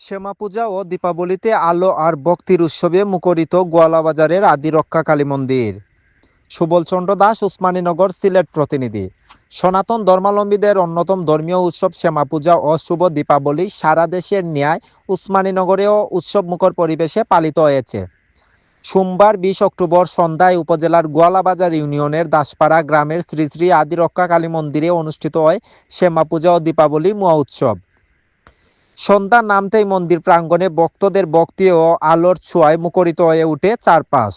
শ্যামা পূজা ও দীপাবলিতে আলো আর ভক্তির উৎসবে মুখরিত গোয়ালাবাজারের আদি রক্ষা কালী মন্দির। সুবলচন্দ্র দাস উসমানীনগর সিলেট প্রতিনিধি। সনাতন ধর্মাবলম্বীদের অন্যতম ধর্মীয় উৎসব শ্যামা পূজা ও শুভ দীপাবলি সারা দেশের ন্যায় উসমানীনগরেও উৎসবমুখর পরিবেশে পালিত হয়েছে। সোমবার বিশ অক্টোবর সন্ধ্যায় উপজেলার গোয়ালাবাজার ইউনিয়নের দাসপাড়া গ্রামের শ্রী শ্রী আদিরক্ষা কালী মন্দিরে অনুষ্ঠিত হয় শ্যামা পূজা ও দীপাবলি মহা উৎসব। সন্ধ্যা নামতেই মন্দির প্রাঙ্গণে ভক্তদের ভক্তি ও আলোর ছোঁয়ায় মুখরিত হয়ে ওঠে চারপাশ।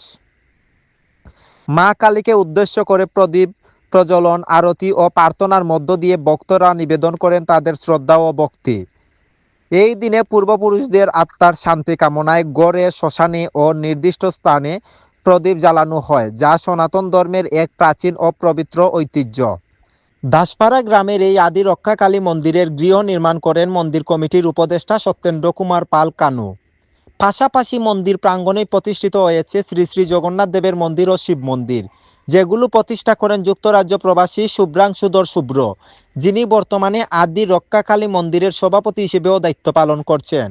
মা কালীকে উদ্দেশ্য করে প্রদীপ, প্রজ্বলন, আরতি ও প্রার্থনার মধ্য দিয়ে ভক্তরা নিবেদন করেন তাদের শ্রদ্ধা ও ভক্তি। এই দিনে পূর্বপুরুষদের আত্মার শান্তি কামনায় গড়ে, শ্মশানে ও নির্দিষ্ট স্থানে প্রদীপ জ্বালানো হয়, যা সনাতন ধর্মের এক প্রাচীন ও পবিত্র ঐতিহ্য। দাসপাড়া গ্রামের এই আদি রক্ষাকালী মন্দিরের গৃহ নির্মাণ করেন মন্দির কমিটির উপদেষ্টা সত্যেন্দ্র কুমার পাল কানু। পাশাপাশি মন্দির প্রাঙ্গণে প্রতিষ্ঠিত হয়েছে শ্রী শ্রী জগন্নাথ দেবের মন্দির ও শিব মন্দির, যেগুলো প্রতিষ্ঠা করেন যুক্তরাজ্য প্রবাসী শুভ্রাংশুধর শুভ্র, যিনি বর্তমানে আদি রক্ষাকালী মন্দিরের সভাপতি হিসেবেও দায়িত্ব পালন করছেন।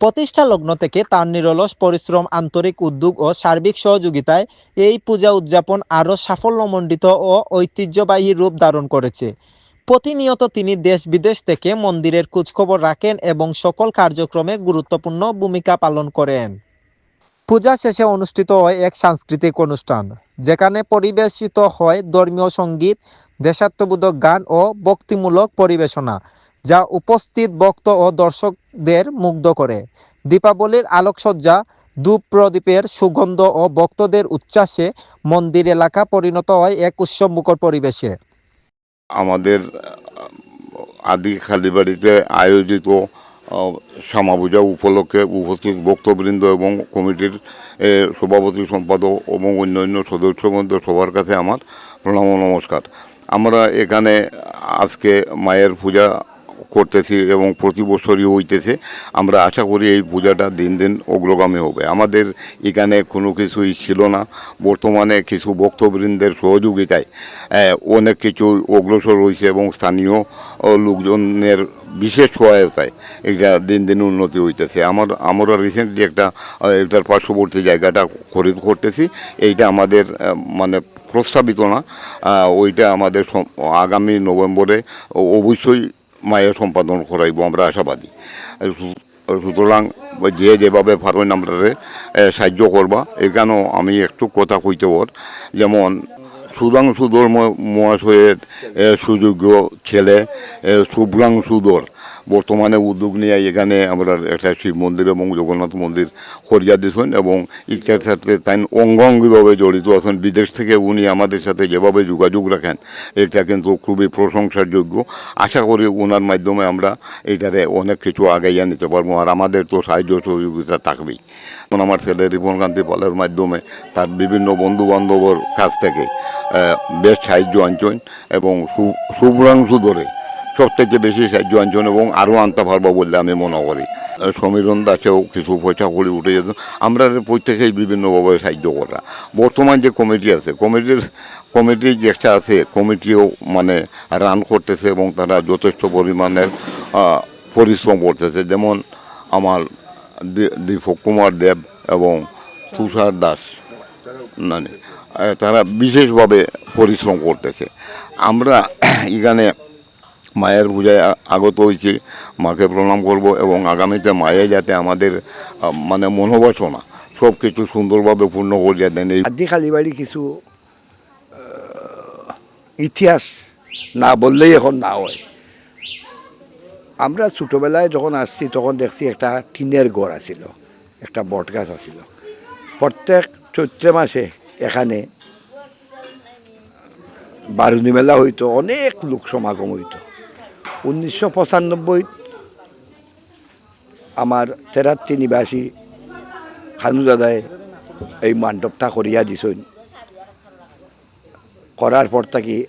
প্রতিষ্ঠা লগ্ন থেকে তার নিরলস পরিশ্রম, আন্তরিক উদ্যোগ ও সার্বিক সহযোগিতায় এই পূজা উদযাপন আরও সাফল্যমণ্ডিত ও ঐতিহ্যবাহী রূপ ধারণ করেছে। প্রতিনিয়ত তিনি দেশ বিদেশ থেকে মন্দিরের খোঁজখবর রাখেন এবং সকল কার্যক্রমে গুরুত্বপূর্ণ ভূমিকা পালন করেন। পূজা শেষে অনুষ্ঠিত হয় এক সাংস্কৃতিক অনুষ্ঠান, যেখানে পরিবেশিত হয় ধর্মীয় সংগীত, দেশাত্মবোধক গান ও ভক্তিমূলক পরিবেশনা। যা উপস্থিত ভক্ত ও দর্শকদের মুগ্ধ করে। দীপাবলির আলোকসজ্জা ধূপ প্রদীপের সুগন্ধ ও ভক্তদের উচ্ছ্বাসে মন্দির এলাকা পরিণত হয় এক উৎসবমুখর পরিবেশে। আমাদের আদি খালিবাড়িতে আয়োজিত শ্যামা পূজা উপলক্ষে উপস্থিত ভক্তবৃন্দ এবং কমিটির সভাপতি সম্পাদক এবং অন্যান্য সদস্যবৃন্দ সবার কাছে আমার প্রণাম নমস্কার। আমরা এখানে আজকে মায়ের পূজা করতেছি এবং প্রতি বছরই হইতেছে। আমরা আশা করি এই পূজাটা দিন দিন অগ্রগামী হবে। আমাদের এখানে কোনো কিছুই ছিল না। বর্তমানে কিছু ভক্তবৃন্দের সহযোগিতায় অনেক কিছু অগ্রসর হয়েছে এবং স্থানীয় লোকজনের বিশেষ সহায়তায় এটা দিন দিন উন্নতি হইতেছে। আমার, আমরা রিসেন্টলি একটা এটার পার্শ্ববর্তী জায়গাটা খরিদ করতেছি। এইটা আমাদের মানে প্রস্তাবিত না। ওইটা আমাদের আগামী নভেম্বরে অবশ্যই মায়ের সম্পাদন করাইব আমরা আশাবাদী। সুতরাং যে যেভাবে পারেন আমরা সাহায্য করবা। এখানেও আমি একটু কথা কইতে ওর। যেমন সুধাংশুধর মহাশয়ের সুযোগ্য ছেলে এ, শুভ্রাংশুধর বর্তমানে উদ্যোগ নিয়ে এখানে আমরা একটা শিব মন্দির এবং জগন্নাথ মন্দির করিয়া দিয়েছেন এবং ইচ্ছার সাথে তাই অঙ্গাঙ্গিভাবে জড়িত আছেন। বিদেশ থেকে উনি আমাদের সাথে যেভাবে যোগাযোগ রাখেন, এটা কিন্তু খুবই প্রশংসার যোগ্য আশা করি ওনার মাধ্যমে আমরা এটারে অনেক কিছু আগাইয়া নিতে পারব আর আমাদের তো সাহায্য সহযোগিতা থাকবেই। আমার ছেলে রিপনকান্তি পালের মাধ্যমে তার বিভিন্ন বন্ধু বান্ধবর কাছ থেকে বেশ সাহায্য আনছেন এবং শুভ্রাংশু ধরে সব থেকে বেশি সাহায্য আনছেন এবং আরও আনতে পারব বলে আমি মনে করি। সমীরণ দাসেও কিছু পয়সা করে উঠে যেত। আমরা প্রত্যেকেই বিভিন্নভাবে সাহায্য করা। বর্তমান যে কমিটি আছে, কমিটির, কমিটি যেটা আছে, কমিটিও মানে রান করতেছে এবং তারা যথেষ্ট পরিমাণের পরিশ্রম করতেছে। যেমন আমার দীপক কুমার দেব এবং তুষার দাস মানে তারা বিশেষভাবে পরিশ্রম করতেছে। আমরা এখানে মায়ের পূজায় আগত হয়েছি। মাকে প্রণাম করব এবং আগামীতে মায়ে যাতে আমাদের মানে মনোবাসনা সব কিছু সুন্দরভাবে পূর্ণ করিয়া দেন এই আদি কালীবাড়ি কিছু ইতিহাস না বললেই এখন না হয়। আমরা ছোটোবেলায় যখন আসছি, তখন দেখছি একটা টিনের ঘর আছিল, একটা বট গাছ আছিল। প্রত্যেক চৈত্র মাসে এখানে বারুনি মেলা হইতো, অনেক লোক সমাগম হইতো। উনিশশো পঁচানব্বই আমার তেরাত্রি নিবাসী খানু দাদায় এই মণ্ডপটা করিয়া দিছইন করার পর থাকি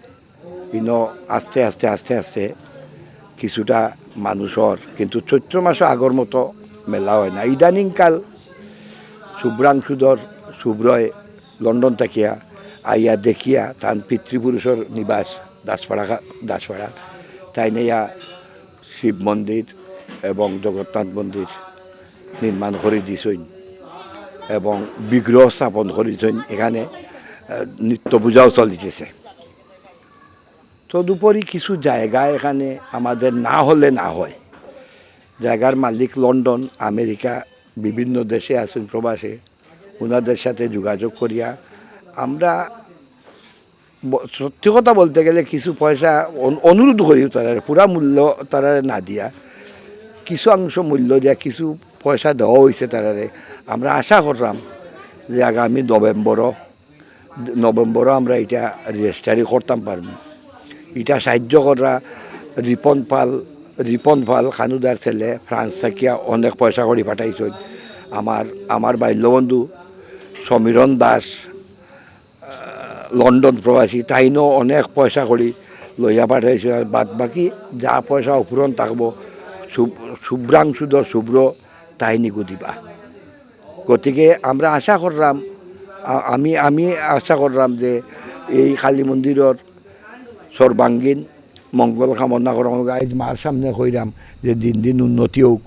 ইন আস্তে আস্তে আস্তে আস্তে কিছুটা মানুষর কিন্তু চৈত্র মাসে আগর মতো মেলা হয় না ইদানিংকাল শুভ্রাংশুধর শুভ্রয় লন্ডন থাকিয়া, আইয়া দেখিয়া তান পিতৃপুরুষর নিবাস দাসপাড়া দাসপাড়া তাই নিয়া শিব মন্দির এবং জগন্নাথ মন্দির নির্মাণ করে দিছেন এবং বিগ্রহ স্থাপন করেছেন এখানে নিত্য পূজাও চলিতেছে। তদুপরি কিছু জায়গা এখানে আমাদের না হলে না হয়। জায়গার মালিক লন্ডন, আমেরিকা, বিভিন্ন দেশে আছেন প্রবাসে। ওনাদের সাথে যোগাযোগ করিয়া আমরা সত্যি কথা বলতে গেলে কিছু পয়সা অনুরোধ করি তারা, পুরা মূল্য তারা না দিয়া, কিছু অংশ মূল্য দিয়া কিছু পয়সা দেওয়া হয়েছে তারারে। আমরা আশা করলাম যে আগামী নভেম্বরও নভেম্বরও আমরা এটা রেজিস্টারি করতাম পারব। এটা সাহায্য করা রিপন পাল রিপন পাল খানুদার ছেলে, ফ্রান্স থাকিয়া অনেক পয়সা করে পাঠাইছেন। আমার আমার বাল্যবন্ধু সমীরণ দাস লন্ডন প্রবাসী তাইনও অনেক পয়সা করি লইয়া পাঠাইছে আর বাদ বাকি যা পয়সা অপূরণ থাকব শুভ- শুভ্রাংশুধর শুভ্র তাইনিকু দিবা। গতিকে আমরা আশা করলাম আমি আমি আশা করলাম যে এই কালী মন্দিরের সর্বাঙ্গীন মঙ্গল কামনা করা আজ মার সামনে কইরাম যে দিন দিন উন্নতি হোক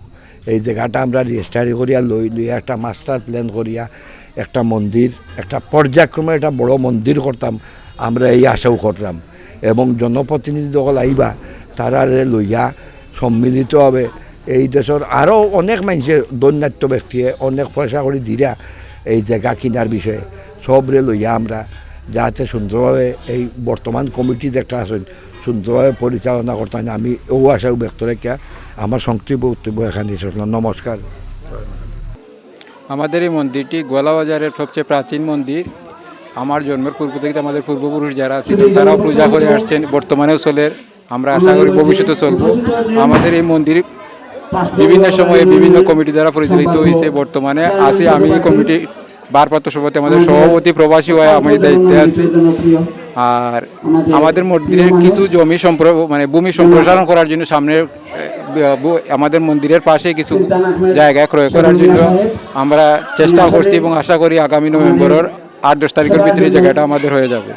এই জায়গাটা আমরা রেজিস্টারি করিয়া লই লইয়া একটা মাস্টার প্ল্যান করিয়া একটা মন্দির, একটা পর্যায়ক্রমে একটা বড় মন্দির করতাম। আমরা এই আশাও করতাম। এবং জনপ্রতিনিধি যখন আইবা, তারারে লইয়া সম্মিলিতভাবে এই দেশের আরও অনেক মানুষে দৈন্যাত্য ব্যক্তিয়ে অনেক পয়সা করে দিরা এই জায়গা কিনার বিষয়ে। সবরে লইয়া আমরা যাতে সুন্দরভাবে এই বর্তমান কমিটি একটা আছেন, সুন্দরভাবে পরিচালনা করতেন। আমি ও আশাও ব্যক্ত রেখে আমার সংক্ষিপ্ত বক্তব্য এখানে নমস্কার। আমাদের এই মন্দিরটি গোয়ালাবাজারের সবচেয়ে প্রাচীন মন্দির। আমার জন্মের পূর্ব থেকে আমাদের পূর্বপুরুষ যারা ছিলেন তারাও পূজা করে আসছেন। বর্তমানেও চলে। আমরা আশা করি ভবিষ্যতে চলবো। আমাদের এই মন্দির বিভিন্ন সময়ে বিভিন্ন কমিটি দ্বারা পরিচালিত হয়েছে বর্তমানে আছি আমি কমিটি ভারপ্রাপ্ত সভাপতি, আমাদের সভাপতি প্রবাসী হয়ে আমি দায়িত্বে আছি। আর আমাদের মন্দিরের কিছু জমি সম্প্র মানে ভূমি সম্প্রসারণ করার জন্য সামনে আমাদের মন্দিরের পাশে কিছু জায়গা ক্রয় করার জন্য আমরা চেষ্টা করছি এবং আশা করি আগামী নভেম্বরের আট দশ তারিখের ভিতরে জায়গাটা আমাদের হয়ে যাবে।